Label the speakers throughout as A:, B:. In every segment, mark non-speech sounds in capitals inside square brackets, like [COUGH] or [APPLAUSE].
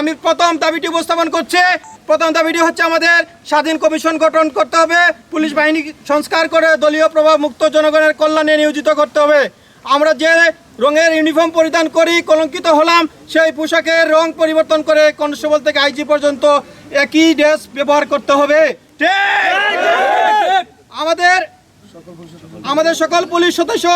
A: আমি প্রথম দাবিটি উপস্থাপন করছি। প্রথম দাবিটি হচ্ছে আমাদের স্বাধীন কমিশন গঠন করতে হবে। পুলিশ বাহিনী সংস্কার করে দলীয় প্রভাব মুক্ত জনগণের কল্যাণে নিয়োজিত করতে হবে। আমরা যে রঙের ইউনিফর্ম পরিধান করি, কলঙ্কিত হলাম, সেই পোশাকের রং পরিবর্তন করে কনস্টেবল থেকে আইজি পর্যন্ত একই ড্রেস ব্যবহার করতে হবে। আমাদের আমাদের সকল পুলিশ সদস্য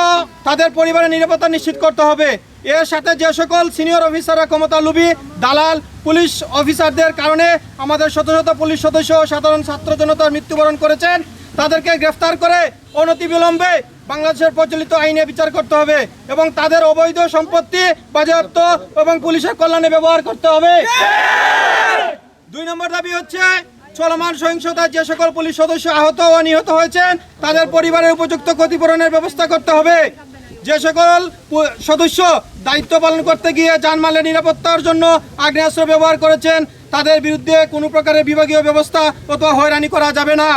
A: তাদের পরিবারের নিরাপত্তা নিশ্চিত করতে হবে। এর সাথে যে সকল সিনিয়র অফিসাররা ক্ষমতা লুবি, দালাল, পুলিশ অফিসারদের কারণে আমাদের শত শত পুলিশ সদস্য সাধারণ ছাত্র জনতার মৃত্যুবরণ করেছেন। তাদেরকে গ্রেফতার করে অনতিবিলম্বে বাংলাদেশের প্রচলিত আইনে বিচার করতে হবে এবং তাদের অবৈধ সম্পত্তি বাজেয়াপ্ত এবং পুলিশের কল্যাণে ব্যবহার করতে হবে। দুই নম্বর দাবি হচ্ছে, চলমান সহিংসতায় যে সকল পুলিশ সদস্য আহত ও নিহত হয়েছেন, তাদের পরিবারের উপযুক্ত ক্ষতিপূরণের ব্যবস্থা করতে হবে। যে সকল সদস্য দায়িত্ব পালন করতে গিয়ে জানমালের নিরাপত্তার জন্য আগ্নেয়াস্ত্র ব্যবহার করেছেন তাদের বিরুদ্ধে কোনো প্রকারের বিভাগীয় ব্যবস্থা অথবা হয়রানি করা যাবে না।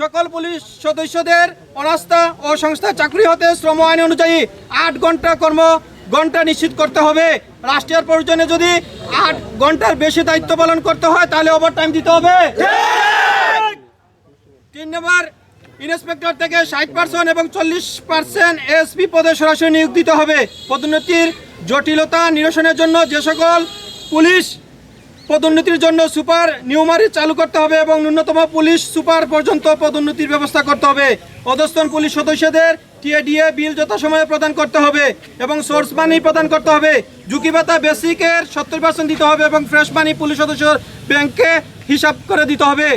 A: সকল পুলিশ সদস্যদের অনাস্থা ও সংস্থা চাকরি হতে শ্রম আইন অনুযায়ী আট ঘণ্টা কর্ম ঘণ্টা নিশ্চিত করতে হবে। রাষ্ট্রীয় প্রয়োজনে যদি আট ঘণ্টার বেশি দায়িত্ব পালন করতে হয় তাহলে ওভার টাইম দিতে হবে। তিন নম্বর ইন্সপেক্টর থেকে ষাট পার্সেন্ট এবং চল্লিশ পার্সেন্ট এসপি পদে সরাসরি নিয়োগ দিতে হবে। পদোন্নতির জটিলতা নিরসনের জন্য যে সকল পুলিশ পদোন্নতির জন্য সুপার নিউমারি চালু করতে হবে এবং ন্যূনতম পুলিশ সুপার পর্যন্ত পদোন্নতির ব্যবস্থা করতে হবে। অধস্তন পুলিশ সদস্যদের টিএডিএ বিল যথাসময়ে প্রদান করতে হবে এবং সোর্স মানি প্রদান করতে হবে। ঝুঁকি ভাতা বেসিকের সত্তর পার্সেন্ট দিতে হবে এবং ফ্রেশ মানি পুলিশ সদস্য ব্যাংকে হিসাব করে দিতে হবে।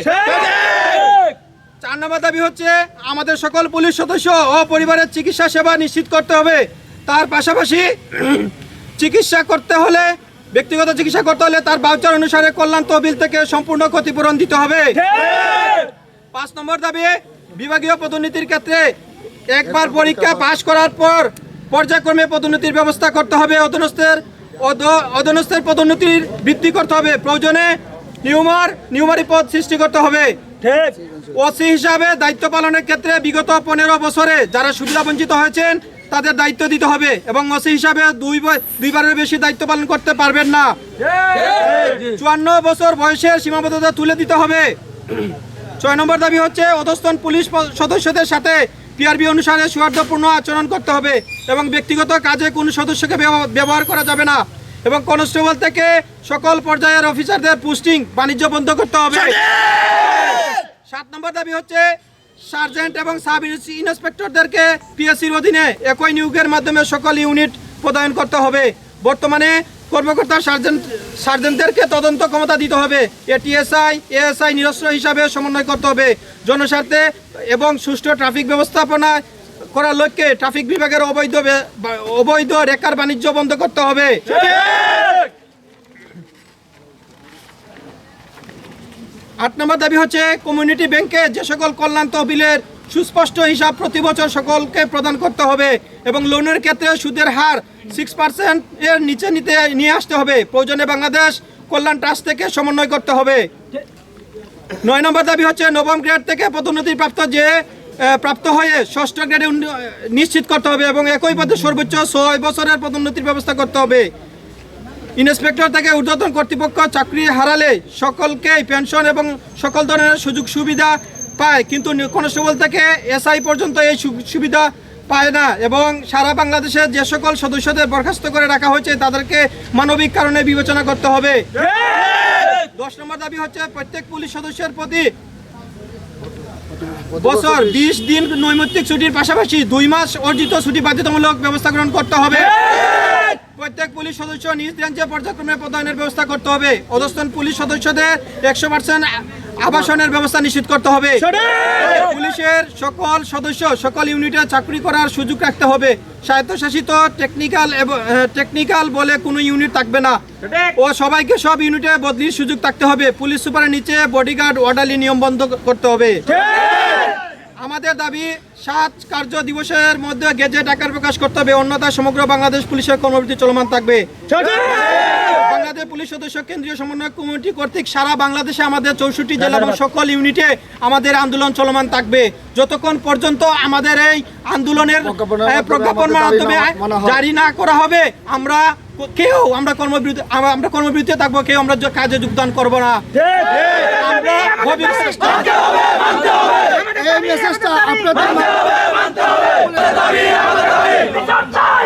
A: চার নম্বর দাবি হচ্ছে, আমাদের সকল পুলিশ সদস্য ও পরিবারের চিকিৎসা সেবা নিশ্চিত করতে হবে। তার পাশাপাশি [CLEARS THROAT] চিকিৎসা করতে হলে, ব্যক্তিগত চিকিৎসা করতে হলে তার বাউচার অনুসারে কল্যাণ তহবিল থেকে সম্পূর্ণ ক্ষতিপূরণ দিতে হবে। পাঁচ নম্বর দাবি, বিভাগীয় পদোন্নতির ক্ষেত্রে একবার পরীক্ষা পাশ করার পর পর্যায়ক্রমে পদোন্নতির ব্যবস্থা করতে হবে। অধনস্থের, অধ- অধনস্থের পদোন্নতির বৃদ্ধি করতে হবে। প্রয়োজনে নিউমার, নিউমারি পদ সৃষ্টি করতে হবে। ওসি হিসাবে দায়িত্ব পালনের ক্ষেত্রে বিগত পনেরো বছরে যারা সুবিধা বঞ্চিত হয়েছেন, তাদের দায়িত্ব দিতে হবে এবং ওসি হিসাবে দুই দুইবারের বেশি দায়িত্ব পালন করতে পারবেন না। চুয়ান্ন বছর বয়সের সীমাবদ্ধতা তুলে দিতে হবে। ছয় নম্বর দাবি হচ্ছে, অধস্তন পুলিশ সদস্যদের সাথে পিআরবি অনুসারে সৌহার্দ্যপূর্ণ আচরণ করতে হবে এবং ব্যক্তিগত কাজে কোনো সদস্যকে ব্যব- ব্যবহার করা যাবে না এবং কনস্টেবল থেকে সকল পর্যায়ের অফিসারদের পোস্টিং বাণিজ্য বন্ধ করতে হবে। সাত নম্বর দাবি হচ্ছে সার্জেন্ট এবং সাব ইন্সপেক্টরদেরকে পিএসসির অধীনে একই নিয়োগের মাধ্যমে সকল ইউনিট প্রদান করতে হবে। বর্তমানে কর্মকর্তা সার্জেন্ট, সার্জেন্টদেরকে তদন্ত ক্ষমতা দিতে হবে। এটিএসআই এএসআই নিরস্ত্র হিসাবে সমন্বয় করতে হবে। জনস্বার্থে এবং সুষ্ঠু ট্রাফিক ব্যবস্থাপনা করার লক্ষ্যে ট্রাফিক বিভাগের অবৈধ অবৈধ রেকার বাণিজ্য বন্ধ করতে হবে। আট নম্বর দাবি হচ্ছে কমিউনিটি ব্যাংকে যে সকল কল্যাণ তহবিলের সুস্পষ্ট হিসাব প্রতি বছর সকলকে প্রদান করতে হবে এবং লোনের ক্ষেত্রে সুদের হার সিক্স পার্সেন্ট এর নিচে নিতে, নিয়ে আসতে হবে। প্রয়োজনে বাংলাদেশ কল্যাণ ট্রাস্ট থেকে সমন্বয় করতে হবে। নয় নম্বর দাবি হচ্ছে, নবম গ্রেড থেকে পদোন্নতি প্রাপ্ত যে প্রাপ্ত হয়ে ষষ্ঠ গ্রেডে নিশ্চিত করতে হবে এবং একই পদে সর্বোচ্চ ছয় বছরের পদোন্নতির ব্যবস্থা করতে হবে। ইন্সপেক্টর থেকে ঊর্ধ্বতন কর্তৃপক্ষ চাকরি হারালে সকলকেই পেনশন এবং সকল ধরনের সুযোগ সুবিধা পায়, কিন্তু কনস্টেবল থেকে এসআই পর্যন্ত এই সুবিধা পায় না এবং সারা বাংলাদেশে যে সকল সদস্যদের বরখাস্ত করে রাখা হয়েছে তাদেরকে মানবিক কারণে বিবেচনা করতে হবে। দশ নম্বর দাবি হচ্ছে প্রত্যেক পুলিশ সদস্যের প্রতি বছর বিশ দিন নৈমিত্তিক ছুটির পাশাপাশি দুই মাস অর্জিত ছুটি বাধ্যতামূলক ব্যবস্থা গ্রহণ করতে হবে। প্রত্যেক পুলিশ সদস্য নিজ রেঞ্জে পর্যায়ক্রমে প্রদানের ব্যবস্থা করতে হবে। অধস্তন পুলিশ সদস্যদের একশো পার্সেন্ট আবাসনের ব্যবস্থা নিশ্চিত করতে হবে। পুলিশের সকল সদস্য সকল ইউনিটে চাকরি করার সুযোগ রাখতে হবে। স্বায়ত্তশাসিত টেকনিক্যাল এবং টেকনিক্যাল বলে কোনো ইউনিট থাকবে না। ও সবাইকে সব ইউনিটে বদলির সুযোগ থাকতে হবে। পুলিশ সুপারের নিচে বডিগার্ড অর্ডারলি নিয়ম বন্ধ করতে হবে। আমাদের দাবি সাত কার্য দিবসের মধ্যে গেজেট আকার প্রকাশ করতে হবে। অন্যথা সমগ্র বাংলাদেশ পুলিশের কর্মবৃত্তি চলমান থাকবে। বাংলাদেশ পুলিশ সদস্য কেন্দ্রীয় সমন্বয় কমিটি কর্তৃক সারা বাংলাদেশে আমাদের চৌষট্টি জেলা এবং সকল ইউনিটে আমাদের আন্দোলন চলমান থাকবে। যতক্ষণ পর্যন্ত আমাদের এই আন্দোলনের প্রজ্ঞাপন মাধ্যমে। জারি না করা হবে আমরা কেউ আমরা কর্মবিরতি আমরা আমরা কর্মবিরতিতে থাকব কেউ আমরা কাজে যোগদান করব না। আমরা ভবিষ্যৎ
B: এই মেসেজটা আপনাদের
C: বিচার চাই।